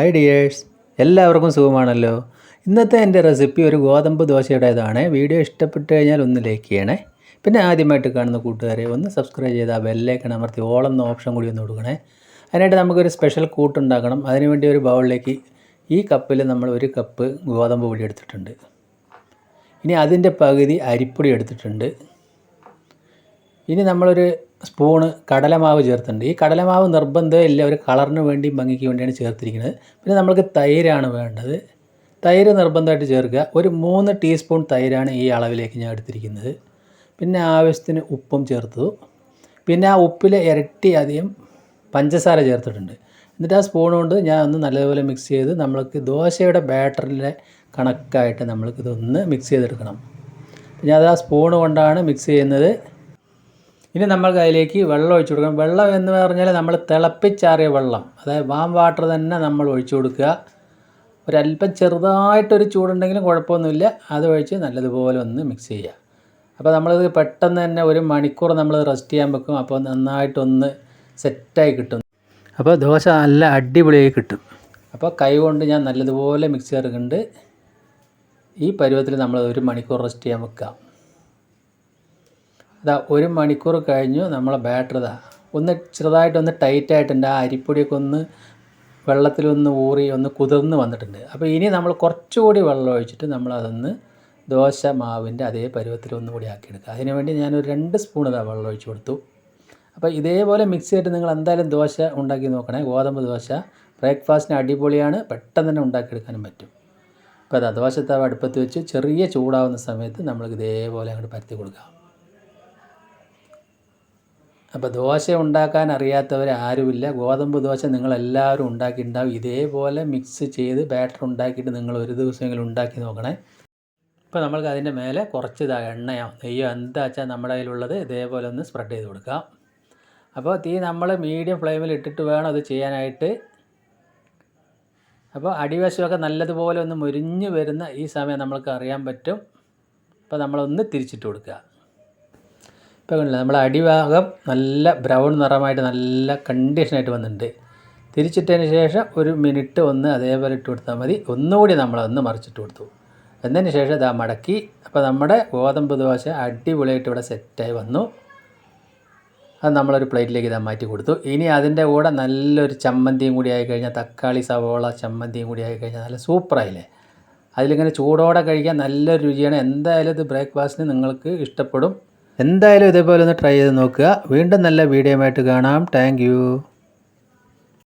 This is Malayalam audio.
ഹായ് ഡിയേഴ്സ് എല്ലാവർക്കും സുഖമാണല്ലോ. ഇന്നത്തെ എന്റെ റെസിപ്പി ഒരു ഗോതമ്പ് ദോശയുടേതാണ്. വീഡിയോ ഇഷ്ടപ്പെട്ട് കഴിഞ്ഞാൽ ഒന്ന് ലൈക്ക് ചെയ്യണേ. പിന്നെ ആദ്യമായിട്ട് കാണുന്ന കൂട്ടുകാരെ ഒന്ന് സബ്സ്ക്രൈബ് ചെയ്ത് ആ ബെല്ലേക്കൺ അമർത്തി ഓളെന്ന ഓപ്ഷൻ കൂടി ഒന്ന് കൊടുക്കണേ. അതിനായിട്ട് നമുക്കൊരു സ്പെഷ്യൽ കൂട്ടുണ്ടാക്കണം അതിനുവേണ്ടി ഒരു ബൗളിലേക്ക് ഈ കപ്പിൽ നമ്മൾ ഒരു കപ്പ് ഗോതമ്പ് പൊടി എടുത്തിട്ടുണ്ട്. ഇനി അതിന്റെ പകുതി അരിപ്പൊടി എടുത്തിട്ടുണ്ട്. ഇനി നമ്മളൊരു സ്പൂണ് കടലമാവ് ചേർത്തിട്ടുണ്ട്. ഈ കടലമാവ് നിർബന്ധമില്ല ഒരു കളറിന് വേണ്ടി ഭംഗിക്ക് വേണ്ടിയാണ് ചേർത്തിരിക്കുന്നത്. പിന്നെ നമ്മൾക്ക് തൈരാണ് വേണ്ടത്. തൈര് നിർബന്ധമായിട്ട് ചേർക്കുക. ഒരു മൂന്ന് ടീസ്പൂൺ തൈരാണ് ഈ അളവിലേക്ക് ഞാൻ എടുത്തിരിക്കുന്നത്. പിന്നെ ആവശ്യത്തിന് ഉപ്പും ചേർത്തു. പിന്നെ ആ ഉപ്പിൽ ഇരട്ടി അധികം പഞ്ചസാര ചേർത്തിട്ടുണ്ട്. എന്നിട്ട് ആ സ്പൂൺ കൊണ്ട് ഞാൻ ഒന്ന് നല്ലതുപോലെ മിക്സ് ചെയ്ത് നമ്മൾക്ക് ദോശയുടെ ബാറ്ററിലെ കണക്കായിട്ട് നമ്മൾക്കിതൊന്ന് മിക്സ് ചെയ്തെടുക്കണം. പിന്നെ അത് ആ സ്പൂൺ കൊണ്ടാണ് മിക്സ് ചെയ്യുന്നത്. ഇനി നമ്മൾക്ക് അതിലേക്ക് വെള്ളം ഒഴിച്ചു കൊടുക്കണം. വെള്ളം എന്ന് പറഞ്ഞാൽ നമ്മൾ തിളപ്പിച്ചാറിയ വെള്ളം. അതായത് വാം വാട്ടർ തന്നെ നമ്മൾ ഒഴിച്ചു കൊടുക്കുക. ഒരല്പം ചെറുതായിട്ടൊരു ചൂടുണ്ടെങ്കിലും കുഴപ്പമൊന്നുമില്ല. അത് ഒഴിച്ച് നല്ലതുപോലെ ഒന്ന് മിക്സ് ചെയ്യുക. അപ്പോൾ നമ്മളിത് പെട്ടെന്ന് തന്നെ ഒരു മണിക്കൂർ നമ്മൾ റെസ്റ്റ് ചെയ്യാൻ വെക്കും. അപ്പോൾ നന്നായിട്ടൊന്ന് സെറ്റായി കിട്ടും. അപ്പോൾ ദോശ നല്ല അടിപൊളിയായി കിട്ടും. അപ്പോൾ കൈ കൊണ്ട് ഞാൻ നല്ലതുപോലെ മിക്സ് ചേർക്കുന്നുണ്ട് ഈ പരുവത്തിൽ നമ്മൾ ഒരു മണിക്കൂർ റെസ്റ്റ് ചെയ്യാൻ വെക്കാം ഇതാ ഒരു മണിക്കൂർ കഴിഞ്ഞു നമ്മളെ ബാറ്റർ ഇതാ ഒന്ന് ചെറുതായിട്ടൊന്ന് ടൈറ്റായിട്ടുണ്ട്. ആ അരിപ്പൊടിയൊക്കെ ഒന്ന് വെള്ളത്തിലൊന്ന് ഊറി ഒന്ന് കുതിർന്ന് വന്നിട്ടുണ്ട്. അപ്പോൾ ഇനി നമ്മൾ കുറച്ചുകൂടി വെള്ളം ഒഴിച്ചിട്ട് നമ്മളതൊന്ന് ദോശ മാവിന്റെ അതേ പരുവത്തിൽ ഒന്നുകൂടി ആക്കിയെടുക്കുക. അതിനുവേണ്ടി ഞാനൊരു രണ്ട് സ്പൂൺ ഇതാ വെള്ളം ഒഴിച്ചു കൊടുത്തു. അപ്പോൾ ഇതേപോലെ മിക്സ് ചെയ്തിട്ട് നിങ്ങൾ എന്തായാലും ദോശ ഉണ്ടാക്കി നോക്കണേ. ഗോതമ്പ് ദോശ ബ്രേക്ക്ഫാസ്റ്റിന് അടിപൊളിയാണ്. പെട്ടെന്ന് തന്നെ ഉണ്ടാക്കിയെടുക്കാനും പറ്റും. അപ്പോൾ അതാ ദോശത്താവ് അടുപ്പത്ത് വെച്ച് ചെറിയ ചൂടാവുന്ന സമയത്ത് നമ്മൾക്ക് ഇതേപോലെ അങ്ങോട്ട് പരത്തി കൊടുക്കാം. അപ്പോൾ ദോശ ഉണ്ടാക്കാൻ അറിയാത്തവർ ആരുമില്ല. ഗോതമ്പ് ദോശ നിങ്ങളെല്ലാവരും ഉണ്ടാക്കിയിട്ടുണ്ടാവും. ഇതേപോലെ മിക്സ് ചെയ്ത് ബാറ്റർ ഉണ്ടാക്കിയിട്ട് നിങ്ങൾ ഒരു ദിവസമെങ്കിലും ഉണ്ടാക്കി നോക്കണേ. ഇപ്പോൾ നമ്മൾക്ക് അതിന്റെ മേലെ കുറച്ച് എണ്ണയോ. നെയ്യോ എന്താ വെച്ചാൽ നമ്മുടെ കയ്യിലുള്ളത് ഇതേപോലെ ഒന്ന് സ്പ്രെഡ് ചെയ്ത് കൊടുക്കാം. അപ്പോൾ തീ നമ്മൾ മീഡിയം ഫ്ലെയിമിൽ ഇട്ടിട്ട് വേണം അത് ചെയ്യാനായിട്ട്. അപ്പോൾ അടിവശമൊക്കെ നല്ലതുപോലെ ഒന്ന് മുരിഞ്ഞ് വരുന്ന ഈ സമയം നമ്മൾക്ക് അറിയാൻ പറ്റും. അപ്പോൾ നമ്മളൊന്ന് തിരിച്ചിട്ട് കൊടുക്കുക. ഇപ്പോൾ കണ്ടില്ല നമ്മൾ അടിഭാഗം നല്ല ബ്രൗൺ നിറമായിട്ട് നല്ല കണ്ടീഷനായിട്ട് വന്നിട്ടുണ്ട്. തിരിച്ചിട്ടതിന് ശേഷം ഒരു മിനിറ്റ് ഒന്ന് അതേപോലെ ഇട്ട് കൊടുത്താൽ മതി. ഒന്നുകൂടി നമ്മളൊന്ന് മറിച്ചിട്ട് കൊടുത്തു. എന്നതിന് ശേഷം ഇതാ മടക്കി. അപ്പോൾ നമ്മുടെ ഗോതമ്പ് ദോശ അടിപൊളിയായിട്ട് ഇവിടെ സെറ്റായി വന്നു. അത് നമ്മളൊരു പ്ലേറ്റിലേക്ക് ഇതാ മാറ്റി കൊടുത്തു. ഇനി അതിന്റെ കൂടെ നല്ലൊരു ചമ്മന്തിയും കൂടി ആയി കഴിഞ്ഞാൽ തക്കാളി സവോള ചമ്മന്തിയും കൂടി ആയി കഴിഞ്ഞാൽ നല്ല സൂപ്പറായില്ലേ അതിലിങ്ങനെ ചൂടോടെ കഴിക്കാൻ നല്ലൊരു രുചിയാണ്. എന്തായാലും ഇത് ബ്രേക്ക്ഫാസ്റ്റിന് നിങ്ങൾക്ക് ഇഷ്ടപ്പെടും. എന്തായാലും ഇതേപോലെ ഒന്ന് ട്രൈ ചെയ്ത് നോക്കുക. വീണ്ടും നല്ല വീഡിയോ ആയിട്ട് കാണാം. താങ്ക്